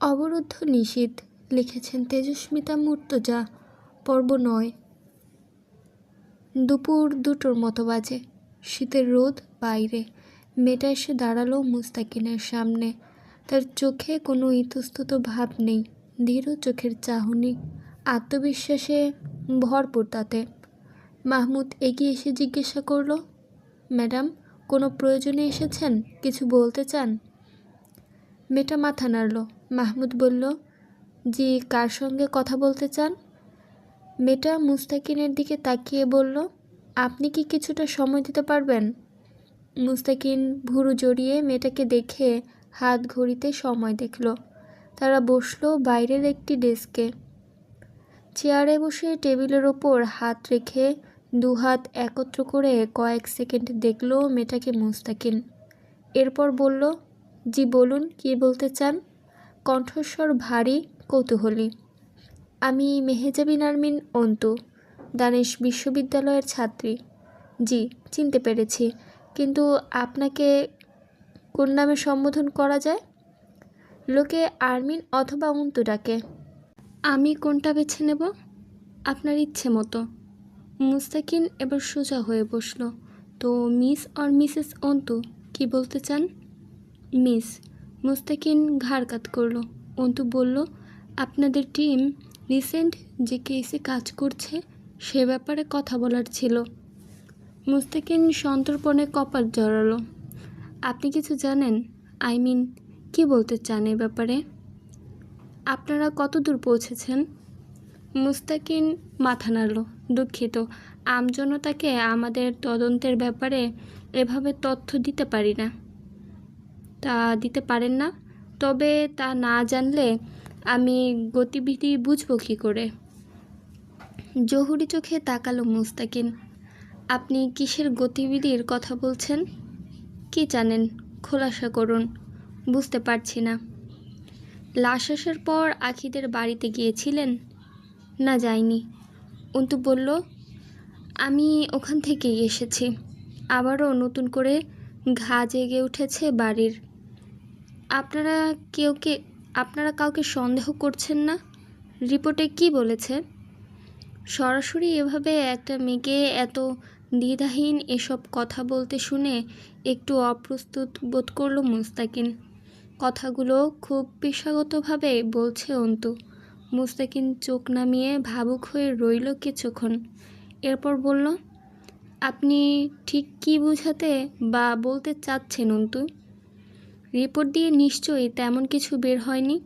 অবরুদ্ধ নিষিদ্ধ লিখেছেন তেজস্মিতা মুর্তজা, পর্ব নয়। দুপুর দুটোর মতো বাজে। শীতের রোদ বাইরে। মেয়েটা এসে দাঁড়াল মুস্তাকিনের সামনে। তার চোখে কোনো ইতস্তত ভাব নেই। ধীর চোখের চাহনি। আত্মবিশ্বাসে ভরপুর তাতে। মাহমুদ এগিয়ে এসে জিজ্ঞাসা করল, ম্যাডাম, কোনো প্রয়োজনে এসেছেন? কিছু বলতে চান? মেয়েটা মাথা নাড়ল। মাহমুদ বলল, জি, কার সঙ্গে কথা বলতে চান? মেয়েটা মুস্তাকিনের দিকে তাকিয়ে বলল, আপনি কি কিছুটা সময় দিতে পারবেন? মুস্তাকিন ভুরু জড়িয়ে মেয়েটাকে দেখে হাত ঘড়িতে সময় দেখল। তারা বসল বাইরের একটি ডেস্কে। চেয়ারে বসে টেবিলের ওপর হাত রেখে দু হাত একত্র করে কয়েক সেকেন্ড দেখল মেয়েটাকে মুস্তাকিন। এরপর বলল, জি, বলুন, কি বলতে চান? কণ্ঠস্বর ভারী, কৌতূহলী। আমি মেহেজাবিন আরমিন অন্তু, দানেশ বিশ্ববিদ্যালয়ের ছাত্রী। জি, চিনতে পেরেছি। কিন্তু আপনাকে কোন নামে সম্বোধন করা যায়? লোকে আরমিন অথবা অন্তু ডাকে। আমি কোনটা বেছে নেব? আপনার ইচ্ছে মতো। মুস্তাকিন এবার সোজা হয়ে বসল। তো মিস অর মিসেস অন্তু, কি বলতে চান? মিস মুস্তাকিন ঘাড় কাত করল। অন্তু বলল, আপনাদের টিম রিসেন্ট যে কেসে কাজ করছে, সে ব্যাপারে কথা বলার ছিল। মুস্তাকিন সন্তর্পণে কপাল জড়ালো। আপনি কিছু জানেন? আই মিন, কি বলতে চান এ ব্যাপারে? আপনারা কত দূর পৌঁছেছেন? মুস্তাকিন মাথা নাড়ল, দুঃখিত। আমজনতাকে আমাদের তদন্তের ব্যাপারে এভাবে তথ্য দিতে পারি না। দিতে পারেন না। তবে তা না জানলে আমি গতিবিধি বুঝব কী করে? জহুরি চোখে তাকালো মুস্তাকিন। আপনি কিসের গতিবিধির কথা বলছেন? কি জানেন? খোলাসা করুন। বুঝতে পারছি না। লাশ আসার পর আখিদের বাড়িতে গিয়েছিলেন? না যাইনি অন্তু বলল, আমি ওখান থেকেই এসেছি। আবারও নতুন করে ঘা জেগে উঠেছে বাড়ির আপনারা কেউ কে, আপনারা কাউকে সন্দেহ করছেন না? রিপোর্টে কি বলেছে? সরাসরি এভাবে একটা মেয়েকে এত দ্বিধাহীন এসব কথা বলতে শুনে একটু অপ্রস্তুত বোধ করল মুস্তাকিন। কথাগুলো খুব পেশাগতভাবে বলছে অন্তু। মুস্তাকিন চোখ নামিয়ে ভাবুক হয়ে রইল কিছুক্ষণ। এরপর বলল, আপনি ঠিক কি বোঝাতে বা বলতে চাচ্ছেন অন্তু? রিপোর্ট দিয়ে নিশ্চয়ই তেমন কিছু বের হয়নি?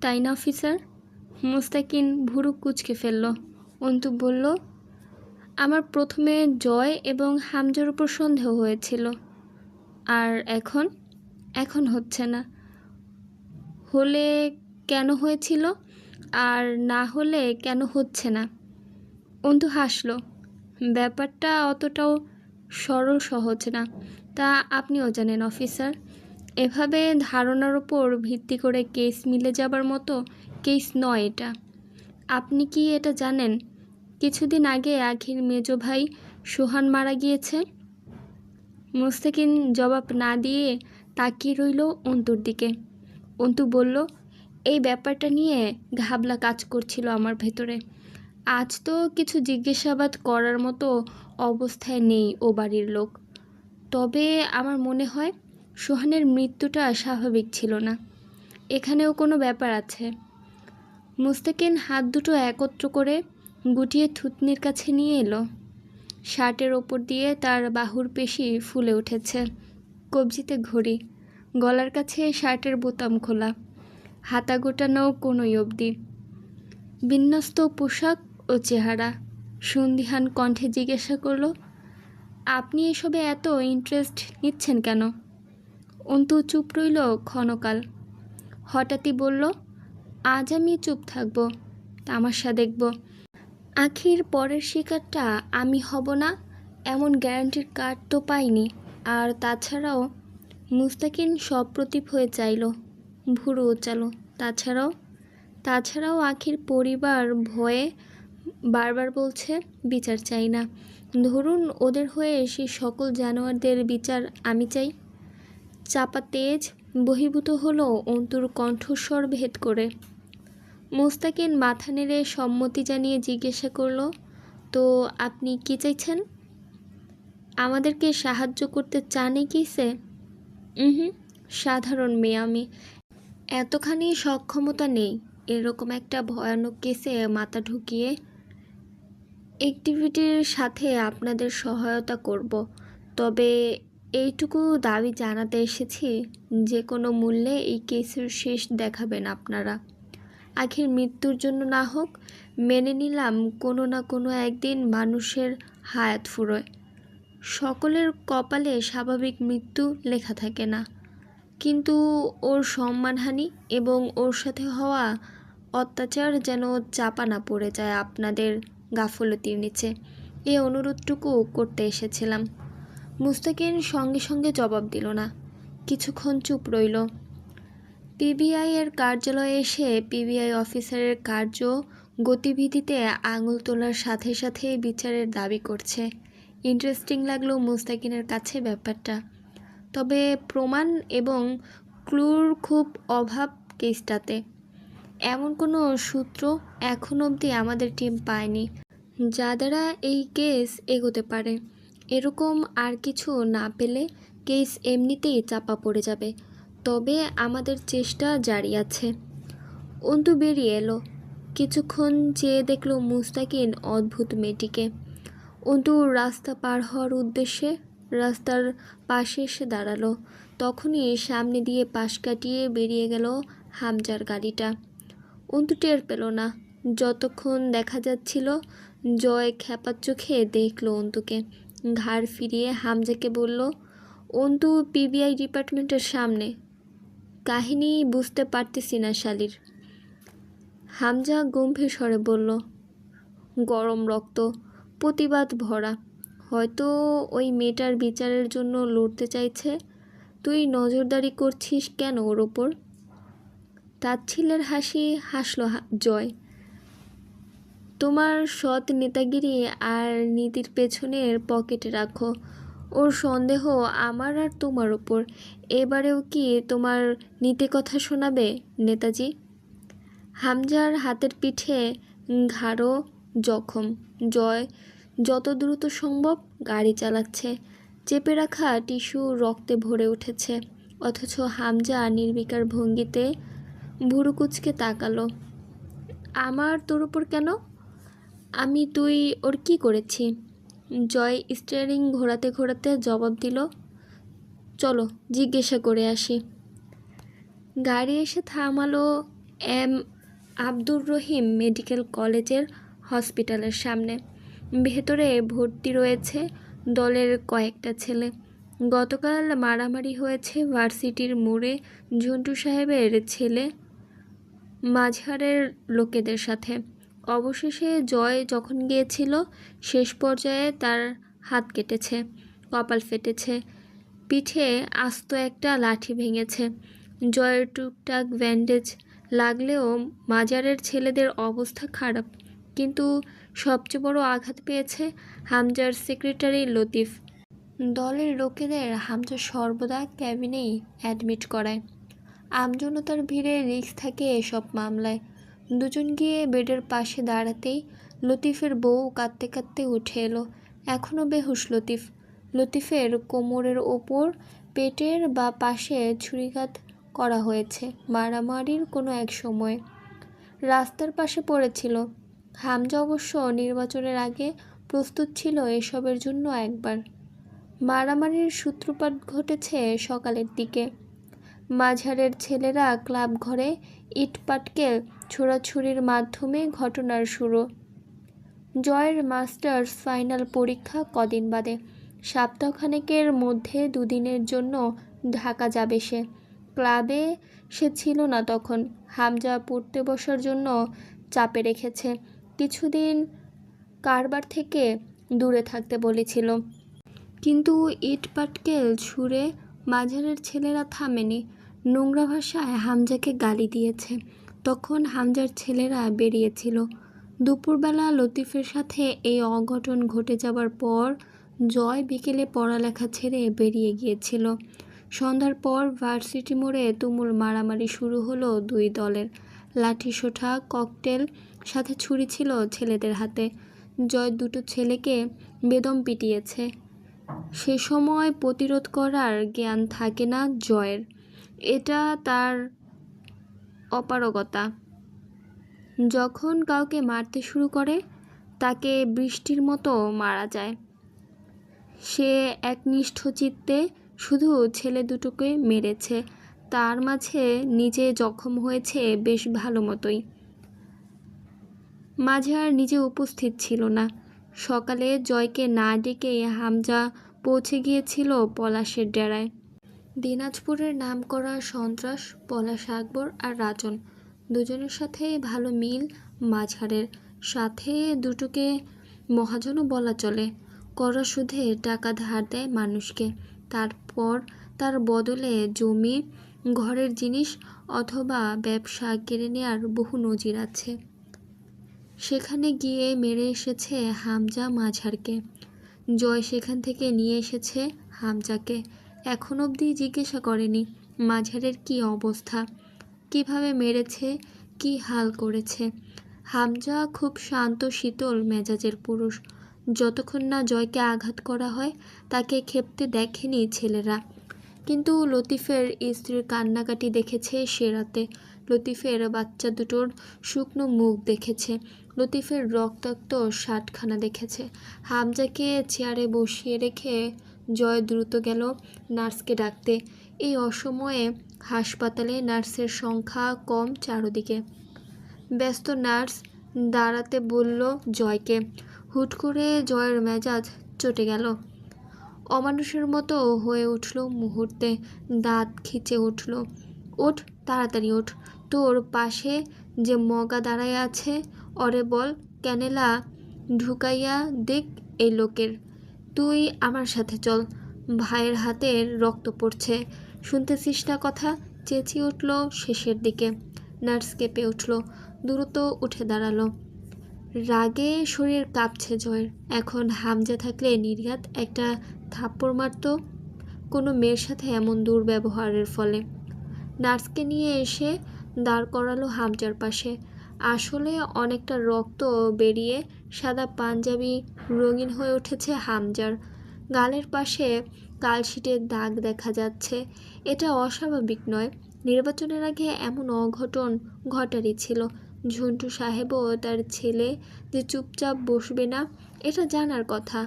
তাই না অফিসার, মুস্তাকিন ভুরু কুচকে ফেলল। অন্তু বলল, আমার প্রথমে জয় এবং হামজার উপর সন্দেহ হয়েছিল। আর এখন? এখন হচ্ছে না। হলে কেন হয়েছিল? আর না হলে কেন হচ্ছে না? অন্তু হাসলো, ব্যাপারটা অতটাও সরল সহজ না। তা আপনিও জানেন, অফিসার। এভাবে ধারণার ওপর ভিত্তি করে কেস মিলে যাবার মতো কেস নয় এটা। আপনি কি এটা জানেন? কিছুদিন আগে আখির মেজ ভাই সোহান মারা গিয়েছে। মুস্তাকিন জবাব না দিয়ে তাকিয়ে রইল অন্তুর দিকে। অন্তু বলল, এই ব্যাপারটা নিয়ে ঘাবলা কাজ করছিল আমার ভেতরে। আজ তো কিছু জিজ্ঞাসাবাদ করার মতো অবস্থায় নেই ও বাড়ির লোক। তবে আমার মনে হয় সোহানের মৃত্যুটা স্বাভাবিক ছিল না। এখানেও কোনো ব্যাপার আছে। মুস্তাকিন হাত দুটো একত্র করে গুটিয়ে থুতনির কাছে নিয়ে এলো। শার্টের ওপর দিয়ে তার বাহুর পেশি ফুলে উঠেছে। কবজিতে ঘড়ি, গলার কাছে শার্টের বোতাম খোলা, হাতা গোটানো কোনোই অবধি। বিন্যস্ত পোশাক ও চেহারা সন্দিহান কণ্ঠে জিজ্ঞাসা করল আপনি এসবে এত ইন্টারেস্ট নিচ্ছেন কেন? অন্তু চুপ রইল ক্ষণকাল। হঠাৎই বলল, আজ আমি চুপ থাকব, তামাশা দেখব। আখির পরের শিকারটা আমি হব না, এমন গ্যারান্টির কার্ড তো পাইনি। আর তাছাড়াও মুস্তাকিন সপ্রতিভ হয়ে চাইল, ভুরু উচালো তাছাড়াও তাছাড়াও আখির পরিবার ভয়ে বারবার বলছে, বিচার চাই না। ধরুন ওদের হয়ে সেই সকল জানোয়ারদের বিচার আমি চাই। চাপা তেজ বহির্ভূত হলো অন্তুর কণ্ঠস্বর ভেদ করে। মোস্তাকিন মাথা নেড়ে সম্মতি জানিয়ে জিজ্ঞাসা করল, তো আপনি কি চাইছেন? আমাদেরকে সাহায্য করতে চানে কি সে? হুম সাধারণ মেয়ে আমি। এতখানি সক্ষমতা নেই। এরকম একটা ভয়ানক কেসে মাথা ঢুকিয়ে অ্যাক্টিভিটির সাথে আপনাদের সহায়তা করব। তবে এইটুকু দাবি জানাতে এসেছি, যে কোনো মূল্যে এই কেসের শেষ দেখাবেন আপনারা। আখির মৃত্যুর জন্য না হোক, মেনে নিলাম কোনো না কোনো একদিন মানুষের হায়াত ফুরোয়। সকলের কপালে স্বাভাবিক মৃত্যু লেখা থাকে না। কিন্তু ওর সম্মানহানি এবং ওর সাথে হওয়া অত্যাচার যেন চাপা না পড়ে যায় আপনাদের গাফলতির নিচে। এই অনুরোধটুকু করতে এসেছিলাম। মুস্তাকিন সঙ্গে সঙ্গে জবাব দিল না। কিছুক্ষণ চুপ রইল। পিবিআই এর কার্যালয়ে এসে পিবিআই অফিসারের কার্য গতিবিধিতে আঙুল তোলার সাথে সাথে বিচারের দাবি করছে। ইন্টারেস্টিং লাগল মুস্তাকিনের কাছে ব্যাপারটা। তবে প্রমাণ এবং ক্লুর খুব অভাব কেসটাতে। এমন কোনো সূত্র এখন অবধি আমাদের টিম পায়নি যা দ্বারা এই কেস এগোতে পারে। এরকম আর কিছু না পেলে কেস এমনিতেই চাপা পড়ে যাবে। তবে আমাদের চেষ্টা জারি আছে। অন্তু বেরিয়ে এলো। কিছুক্ষণ চেয়ে দেখল মুস্তাকিন অদ্ভুত মেয়েটিকে। অন্তু রাস্তা পার হওয়ার উদ্দেশ্যে রাস্তার পাশে এসে দাঁড়াল। তখনই সামনে দিয়ে পাশ কাটিয়ে বেরিয়ে গেল হামজার গাড়িটা। অন্তু টের পেল না। যতক্ষণ দেখা যাচ্ছিল, জয় খ্যাপার চোখে দেখল অন্তুকে। ঘাড় ফিরিয়ে হামজাকে বলল, অন্তু, পিবিআই ডিপার্টমেন্টের সামনে। কাহিনী বুঝতে পারতেছি না শালির। হামজা গম্ভীর স্বরে বলল, গরম রক্ত, প্রতিবাদ ভরা। হয়তো ওই মেয়েটার বিচারের জন্য লড়তে চাইছে। তুই নজরদারি করছিস কেন ওর ওপর? তাচ্ছিলের হাসি হাসলো জয়। তোমার সৎ নেতাগিরি আর নীতির পেছনের পকেটে রাখো। ওর সন্দেহ আমার আর তোমার ওপর এবারেও কি তোমার নীতি কথা শোনাবে নেতাজি? হামজার হাতের পিঠে ঘাড়ো জখম। জয়, যত দ্রুত সম্ভব গাড়ি চালাচ্ছে। চেপে রাখা টিস্যু রক্তে ভরে উঠেছে। অথচ হামজা নির্বিকার ভঙ্গিতে ভুরু কুচকে তাকালো। আমার তোর উপর কেন? আমি তুই ওর কি করেছি? জয় স্টিয়ারিং ঘোরাতে ঘোরাতে জবাব দিল, চলো, জিজ্ঞাসা করে আসি। গাড়ি এসে থামালো এম আব্দুর রহিম মেডিকেল কলেজের হসপিটালের সামনে। ভেতরে ভর্তি রয়েছে দলের কয়েকটা ছেলে। গতকাল মারামারি হয়েছে ভার্সিটির মোড়ে। ঝন্টু সাহেবের ছেলে মাঝারের লোকেদের সাথে। অবশেষে জয় যখন গিয়েছিল, শেষ পর্যায়ে তার হাত কেটেছে, কপাল ফেটেছে, পিঠে আস্ত একটা লাঠি ভেঙেছে। জয়ের টুকটাক ব্যান্ডেজ লাগলেও মাজারের ছেলেদের অবস্থা খারাপ। কিন্তু সবচেয়ে বড় আঘাত পেয়েছে হামজার সেক্রেটারি লতিফ। দলের লোকেদের হামজা সর্বদা ক্যাবিনেই অ্যাডমিট করায়। আমজনতার ভিড়ে রিস্ক থাকে এসব মামলায়। দুজন গিয়ে বেডের পাশে দাঁড়াতেই লতিফের বউ কাঁদতে কাঁদতে উঠে এলো। এখনও বেহুশ লতিফ। লতিফের কোমরের ওপর পেটের বা পাশে ছুরিঘাত করা হয়েছে মারামারির কোনো এক সময়। রাস্তার পাশে পড়েছিল। হামজা অবশ্য নির্বাচনের আগে প্রস্তুত ছিল এসবের জন্য একবার। মারামারির সূত্রপাত ঘটেছে সকালের দিকে। মাঝারের ছেলেরা ক্লাব ঘরে ইটপাটকেল ছোড়াছুরির মাধ্যমে ঘটনার শুরু। জয়ের মাস্টার্স ফাইনাল পরীক্ষা কদিন বাদে। সপ্তাহখানেকের মধ্যে দুদিনের জন্য ঢাকা যাবে সে। ক্লাবে সে ছিল না তখন। হামজা পড়তে বসার জন্য চাপে রেখেছে। কিছুদিন কারবার থেকে দূরে থাকতে বলেছিল। কিন্তু ইট পাটকেল ছুঁড়ে মাঝারের ছেলেরা থামেনি। নোংরা ভাষায় হামজাকে গালি দিয়েছে। তখন হামজার ছেলেরা বেরিয়েছিল। দুপুরবেলা লতিফের সাথে এই অঘটন ঘটে যাবার পর জয় বিকেলে পড়ালেখা ছেড়ে বেরিয়ে গিয়েছিল। সন্ধ্যার পর ভার্সিটি মোড়ে তুমুল মারামারি শুরু হলো দুই দলের। লাঠি সোঠা ককটেল, সাথে ছুরি ছিল ছেলেদের হাতে। জয় দুটো ছেলেকে বেদম পিটিয়েছে। সে সময় প্রতিরোধ করার জ্ঞান থাকে না জয়ের। এটা তার অপারগতা। যখন কাউকে মারতে শুরু করে, তাকে বৃষ্টির মতো মারা যায়। সে একনিষ্ঠ চিত্তে শুধু ছেলে দুটোকে মেরেছে। তার মাঝে নিজে জখম হয়েছে বেশ ভালো মতোই। মাঝে আর নিজে উপস্থিত ছিল না। সকালে জয়কে না ডেকে হামজা পৌঁছে গিয়েছিল পলাশের ডেরায়। দিনাজপুরের নামকরা সন্ত্রাস, পলাশ আকবর আর রাজন দুজনের সাথে ভালো মিল মাঝারের সাথে দুটোকে মহাজনও বলা চলে। কড়া সুদে টাকা ধার দেয় মানুষকে। তারপর তার বদলে জমি, ঘরের জিনিস অথবা ব্যবসা কেড়ে নেওয়ার বহু নজির আছে। সেখানে গিয়ে মেরে এসেছে হামজা মাঝারকে জয় সেখান থেকে নিয়ে এসেছে হামজাকে। এখন অবধি জিজ্ঞাসা করেনি মাঝারের কি অবস্থা, কীভাবে মেরেছে, কি হাল করেছে। হামজা খুব শান্ত, শীতল মেজাজের পুরুষ। যতক্ষণ না জয়কে আঘাত করা হয়, তাকে ক্ষেপতে দেখেনি ছেলেরা। কিন্তু লতিফের স্ত্রীর কান্নাকাটি দেখেছে সে রাতে। লতিফের বাচ্চা দুটোর শুকনো মুখ দেখেছে। লতিফের রক্তাক্ত শার্টখানা দেখেছে। হামজাকে চেয়ারে বসিয়ে রেখে জয় দ্রুত গেল নার্সকে ডাকতে। এই অসময়ে হাসপাতালে নার্সের সংখ্যা কম চারদিকে। ব্যস্ত নার্স দাঁড়াতে বলল জয়কে। হুট করে জয়ের মেজাজ চটে গেল। অমানুষের মতো হয়ে উঠল মুহূর্তে। দাঁত খিচে উঠল। ওঠ, তাড়াতাড়ি ওঠ। তোর পাশে যে মগা দাঁড়ায় আছে অরে বল, ক্যানেলা ঢুকাইয়া দেখ এই লোকের। তুই আমার সাথে চল। ভাইয়ের হাতের রক্ত পড়ছে। শুনতেছিস না কথা? চেঁচিয়ে উঠল শেষের দিকে। নার্স কেঁপে উঠল। দ্রুত উঠে দাঁড়াল। রাগে শরীর কাঁপছে জয়ের। এখন হামজা থাকলে নির্ঘাত একটা থাপ্পড় মারত। কোনো মেয়ের সাথে এমন দুর্ব্যবহারের ফলে। নার্সকে নিয়ে এসে দাঁড় করালো হামজার পাশে। আসলে অনেকটা রক্ত বেরিয়ে সাদা পাঞ্জাবি রঙিন হয়ে উঠেছে হামজার। গালের পাশে কালশিটের দাগ দেখা যাচ্ছে। এটা অস্বাভাবিক নয়। নির্বাচনের আগে এমন অঘটন ঘটারই ছিল। ঝন্টু সাহেবও তার ছেলে যে চুপচাপ বসবে না, এটা জানার কথা।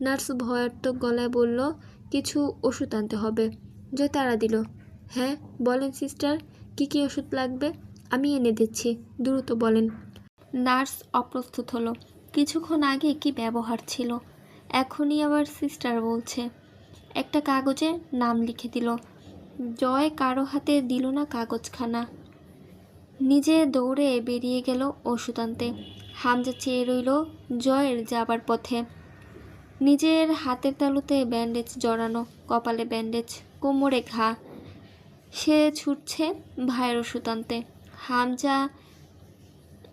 নার্স ভয়ার্থক গলায় বলল, কিছু ওষুধ আনতে হবে। যে তারা দিল হ্যাঁ বলেন, সিস্টার, কি কি ওষুধ লাগবে? আমি এনে দিচ্ছি, দ্রুত বলেন। নার্স অপ্রস্তুত হলো। কিছুক্ষণ আগে কি ব্যবহার ছিল? এখনই আবার সিস্টার বলছে। একটা কাগজে নাম লিখে দিল। জয় কারও হাতে দিল না কাগজখানা। নিজে দৌড়ে বেরিয়ে গেল ওষুধ আনতে। হামজা চেয়ে রইল জয়ের যাবার পথে। নিজের হাতের তালুতে ব্যান্ডেজ জড়ানো, কপালে ব্যান্ডেজ, কোমরে ঘা। সে ছুটছে ভাইয়ের ওষুধ আনতে। হামজা,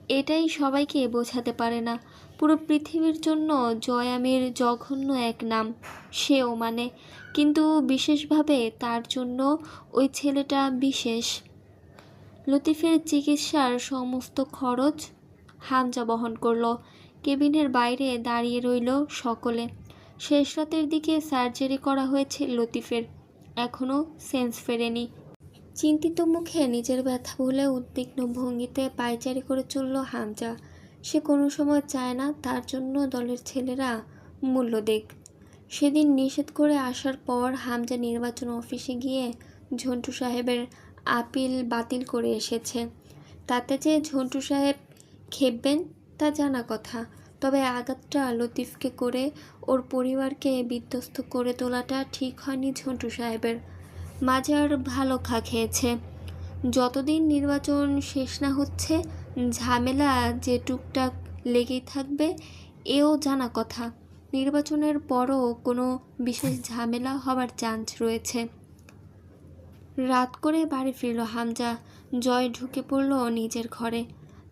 এটাই সবাইকে বোঝাতে পারে না। পুরো পৃথিবীর জন্য জয়ামির জঘন্য এক নাম, সেও মানে। কিন্তু বিশেষভাবে তার জন্য ওই ছেলেটা বিশেষ। লতিফের চিকিৎসার সমস্ত খরচ হামজা বহন করল। কেবিনের বাইরে দাঁড়িয়ে রইল সকলে। শেষ রাতের দিকে সার্জারি করা হয়েছে লতিফের। এখনও সেন্স ফেরেনি। চিন্তিত মুখে নিজের ব্যথা ভুলে উদ্বিগ্ন ভঙ্গিতে পায়চারি করে চলল হামজা। সে কোনো সময় চায় না তার জন্য দলের ছেলেরা মূল্য দেখ সেদিন নিষেধ করে আসার পর হামজা নির্বাচন অফিসে গিয়ে ঝন্টু সাহেবের আপিল বাতিল করে এসেছে। তাতে যে ঝন্টু সাহেব খেপবেন তা জানা কথা। তবে আঘাতটা লতিফকে করে ওর পরিবারকে বিধ্বস্ত করে তোলাটা ঠিক হয়নি ঝন্টু সাহেবের। মাজার ভালো খা খেয়েছে। যতদিন নির্বাচন শেষ না হচ্ছে, ঝামেলা যে টুকটাক লেগেই থাকবে, এও জানা কথা। নির্বাচনের পরও কোনো বিশেষ ঝামেলা হবার চান্স রয়েছে। রাত করে বাড়ি ফিরল হামজা। জয় ঢুকে পড়ল নিজের ঘরে।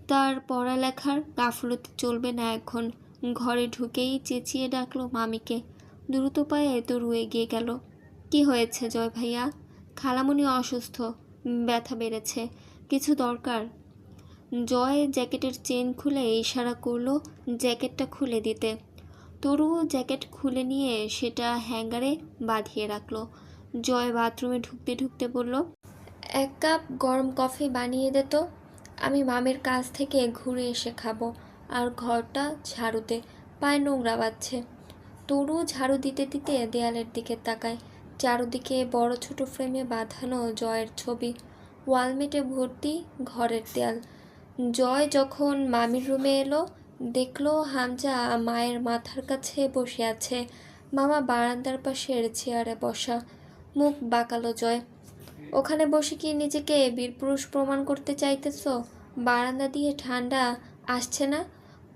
তার পড়ালেখার গাফলতি চলবে না এখন। ঘরে ঢুকেই চেঁচিয়ে ডাকলো মামিকে। দ্রুত পায়ে তরু গিয়ে গেল। কি হয়েছে জয় ভাইয়া? খালামণি অসুস্থ, ব্যথা বেড়েছে, কিছু দরকার? জয় জ্যাকেটের চেন খুলে ইশারা করল জ্যাকেটটা খুলে দিতে। তরু জ্যাকেট খুলে নিয়ে সেটা হ্যাঙ্গারে বাঁধিয়ে রাখল। জয় বাথরুমে ঢুকতে ঢুকতে বলল, এক কাপ গরম কফি বানিয়ে দে তো, আমি মামের কাছ থেকে ঘুরে এসে খাব, আর ঘরটা ঝাড়ুতে। পায়ে নোংরা বাজছে। তরু ঝাড়ু দিতে দিতে দেয়ালের দিকে তাকায়। চারদিকে বড় ছোট ফ্রেমে বাঁধানো জয়ের ছবি ওয়ালমেটে ভর্তি ঘরের দেয়াল। জয় যখন মামির রুমে এলো, দেখল হামজা মায়ের মাথার কাছে বসে আছে। মামা বারান্দার পাশের চেয়ারে বসা, মুখ বাঁকালো জয়। ওখানে বসে কি নিজেকে বীরপুরুষ প্রমাণ করতে চাইতেছো? বারান্দা দিয়ে ঠান্ডা আসছে না?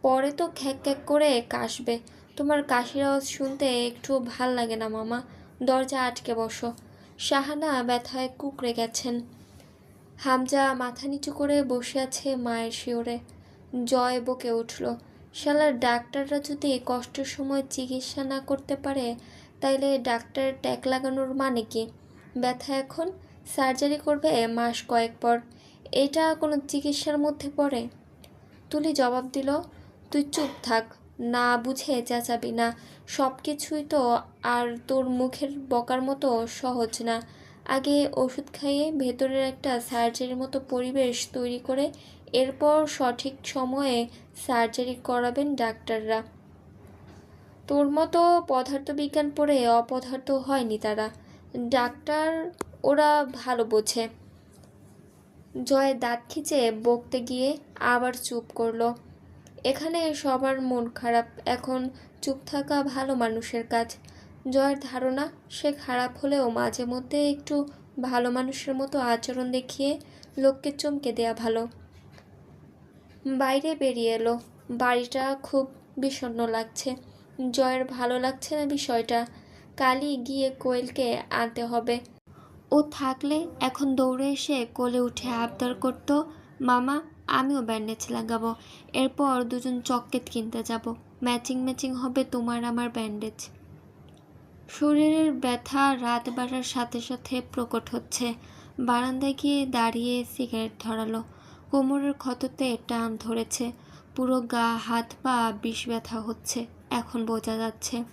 পরে তো খ্যাক খ্যাক করে কাশবে। তোমার কাশির আওয়াজ শুনতে একটু ভালো লাগে না মামা। দরজা আটকে বসো। শাহানা ব্যথায় কুকড়ে গেছেন। হামজা মাথা নিচু করে বসে আছে মায়ের শিওরে। জয় বকে উঠল। শালার ডাক্তাররা যদি কষ্টের সময় চিকিৎসা না করতে পারে, তাইলে ডাক্তার ট্যাক লাগানোর মানে কি? ব্যথা এখন? সার্জারি করবে মাস কয়েক পর। এটা কোনো চিকিৎসার মধ্যে পড়ে? তুলি জবাব দিল, তুই চুপ থাক। না বুঝে চেঁচাবি না। সব কিছুই তো আর তোর মুখের বকার মতো সহজ না। আগে ওষুধ খাইয়ে ভেতরের একটা সার্জারির মতো পরিবেশ তৈরি করে এরপর সঠিক সময়ে সার্জারি করাবেন ডাক্তাররা। তোর মতো পদার্থবিজ্ঞান পড়ে অপদার্থ হয়নি তারা। ডাক্তার ওরা ভালো বোঝে। জয় দাঁত খিচে বকতে গিয়ে আবার চুপ করল। এখানে সবার মন খারাপ। এখন চুপ থাকা ভালো মানুষের কাজ। জয়ের ধারণা, সে খারাপ হলেও মাঝে মধ্যে একটু ভালো মানুষের মতো আচরণ দেখিয়ে লোককে চমকে দেয়া ভালো। বাইরে বেরিয়ে এলো। বাড়িটা খুব বিষণ্ণ লাগছে। জয়ের ভালো লাগছে না বিষয়টা। কালই গিয়ে কোয়েলকে আনতে হবে। ও থাকলে এখন দৌড়ে এসে কোলে উঠে আবদার করত মামা আমিও ব্যান্ডেজ লাগাবো। এরপর দুজন চকলেট কিনতে যাব। ম্যাচিং ম্যাচিং হবে তোমার আমার ব্যান্ডেজ শরীরের ব্যথা রাত বাড়ার সাথে সাথে প্রকট হচ্ছে। বারান্দায় গিয়ে দাঁড়িয়ে সিগারেট ধরালো। কোমরের ক্ষততে টান ধরেছে। পুরো গা, হাত পা বিষ ব্যথা হচ্ছে। এখন বোঝা যাচ্ছে।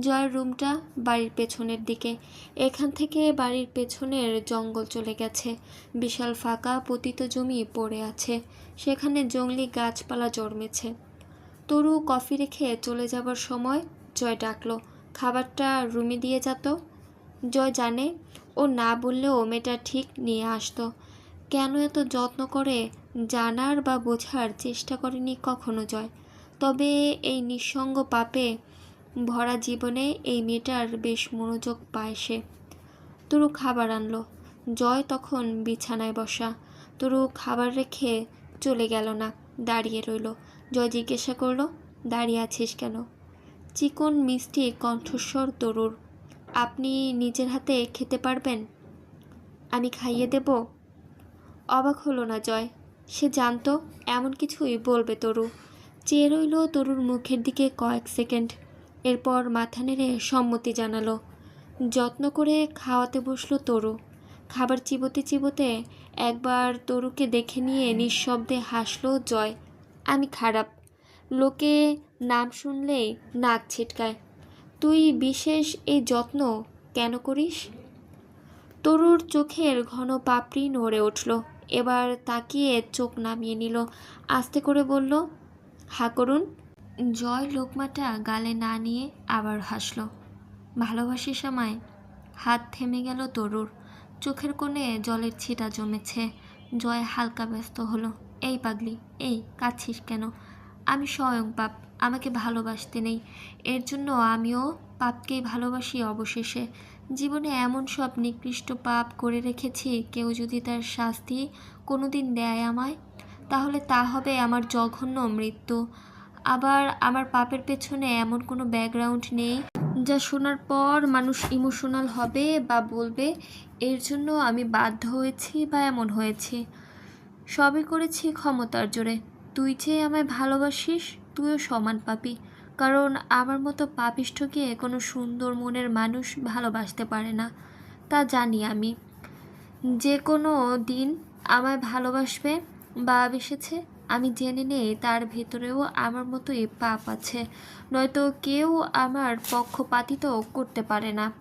জয়ের রুমটা বাড়ির পেছনের দিকে। এখান থেকে বাড়ির পেছনের জঙ্গল চলে গেছে। বিশাল ফাঁকা পতিত জমি পড়ে আছে। সেখানে জঙ্গলি গাছপালা জন্মেছে। তরু কফি রেখে চলে যাবার সময় জয় ডাকলো, খাবারটা রুমে দিয়ে যেত জয় জানে, ও না বললেও মেয়েটা ঠিক নিয়ে আসতো। কেন এত যত্ন করে জানার বা বোঝার চেষ্টা করেনি কখনো জয়। তবে এই নিঃসঙ্গ পাপে ভরা জীবনে এই মেয়েটার বেশ মনোযোগ পায় সে। তরু খাবার আনলো। জয় তখন বিছানায় বসা। তরু খাবার রেখে চলে গেল না, দাঁড়িয়ে রইল। জয় জিজ্ঞাসা করল, দাঁড়িয়ে আছিস কেন? চিকন মিষ্টি কণ্ঠস্বর তরুর। আপনি নিজের হাতে খেতে পারবেন? আমি খাইয়ে দেব? অবাক হলো না, জয়। সে জানতো এমন কিছুই বলবে তরু। চেয়ে রইল তরুর মুখের দিকে কয়েক সেকেন্ড। এরপর মাথা নেড়ে সম্মতি জানালো। যত্ন করে খাওয়াতে বসল তরু। খাবার চিবোতে চিবোতে একবার তরুকে দেখে নিয়ে নিঃশব্দে হাসলো জয়। আমি খারাপ। লোকে নাম শুনলেই নাক ছিটকায়। তুই বিশেষ এই যত্ন কেন করিস? তরুর চোখের ঘন পাপড়ি নড়ে উঠল। এবার তাকিয়ে চোখ নামিয়ে নিল। আস্তে করে বলল, হা, করুন। জয় লোকমাটা গালে না নিয়ে আবার হাসলো। ভালোবাসিস সময় হাত থেমে গেল তরুর। চোখের কোণে জলের ছিটা জমেছে। জয় হালকা ব্যস্ত হলো। এই পাগলি, এই, কাঁদছিস কেন? আমি স্বয়ং পাপ, আমাকে ভালোবাসতে নেই। এর জন্য আমিও পাপকেই ভালোবাসি অবশেষে। জীবনে এমন সব নিকৃষ্ট পাপ করে রেখেছি, কেউ যদি তার শাস্তি কোনোদিন দেয় আমায়, তাহলে তা হবে আমার জঘন্য মৃত্যু। আবার আমার পাপের পেছনে এমন কোনো ব্যাকগ্রাউন্ড নেই যা শোনার পর মানুষ ইমোশনাল হবে বা বলবে, এর জন্য আমি বাধ্য হয়েছি বা এমন হয়েছি। সবই করেছি ক্ষমতার জোরে। তুই যে আমায় ভালোবাসিস, তুইও সমান পাপি। কারণ আমার মতো পাপিষ্ঠকে কোনো সুন্দর মনের মানুষ ভালোবাসতে পারে না, তা জানি আমি। যে কোনো দিন আমায় ভালোবাসবে বা বেসেছে আমি জেনে নেই, তার ভেতরেও আমার মতোই পাপ আছে। নয়তো কেউ আমার পক্ষপাতিত করতে পারে না।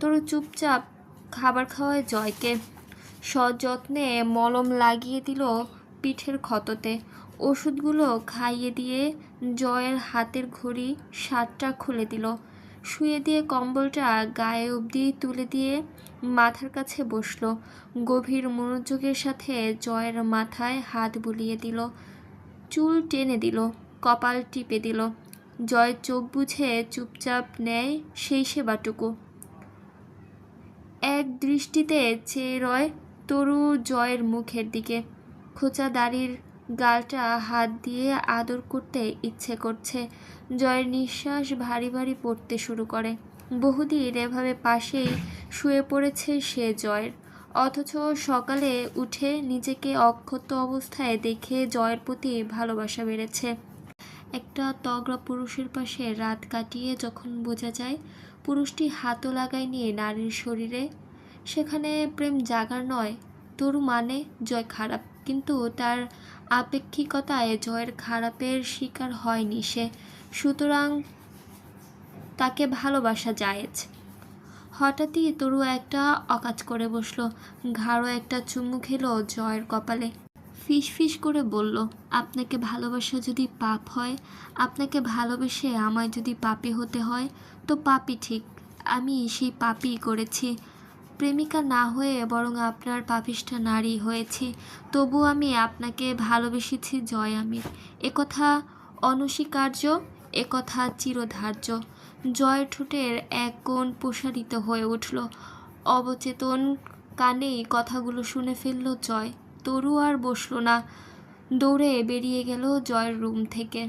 তোর চুপচাপ খাবার খাওয়ায় জয়কে। সযত্নে মলম লাগিয়ে দিল পিঠের ক্ষততে। ওষুধগুলো খাইয়ে দিয়ে জয়ের হাতের ঘড়ি শার্টটা খুলে দিল। শুয়ে দিয়ে কম্বলটা গায়ে অবধি তুলে দিয়ে মাথার কাছে বসল। গভীর মনোযোগের সাথে জয়ের মাথায় হাত বুলিয়ে দিল। চুল টেনে দিল, কপাল টিপে দিল। জয় চোখ বুঝে চুপচাপ নেয় সেই সেবাটুকু। এক দৃষ্টিতে চেয়ে রয় তরু জয়ের মুখের দিকে। খোঁচা দাড়ির গালটা হাত দিয়ে আদর করতে ইচ্ছে করছে। জয়ের নিঃশ্বাস ভারী ভারী পড়তে শুরু করে। বহুদিন এভাবে পাশেই শুয়ে পড়েছে সে জয়ের। অথচ সকালে উঠে নিজেকে অক্ষত অবস্থায় দেখে জয়ের প্রতি ভালোবাসা বেড়েছে। একটা তগড়া পুরুষের পাশে রাত কাটিয়ে যখন বোঝা যায়, পুরুষটি হাতও লাগায় নিয়ে নারীর শরীরে। সেখানে প্রেম জাগার নয়, তরু মানে জয় খারাপ। কিন্তু তার আপেক্ষিকতায় জয়ের খারাপের শিকার হয়নি সে, সুতরাং তাকে ভালোবাসা জায়েজ। হঠাৎই তরু একটা অকাজ করে বসল ঘাড়ো একটা চুমু খেলো জয়ের কপালে। ফিস ফিস করে বলল, আপনাকে ভালোবাসা যদি পাপ হয়, আপনাকে ভালোবেসে আমায় যদি পাপি হতে হয়, তো পাপি ঠিক। আমি সেই পাপই করেছি। প্রেমিকা না হয়ে বরং আপনার পাপিষ্ঠা নারী হয়েছি তবু আমি আপনাকে ভালোবেসেছি জয় আমির। একথা অনস্বীকার্য একথা চিরধার্য। জয় ঠোঁটের এক কোণ প্রসারিত হয়ে উঠল। অবচেতন কানেই কথাগুলো শুনে ফেলল জয়। তরু আর বসল না। দৌড়ে বেরিয়ে গেল জয়ের রুম থেকে।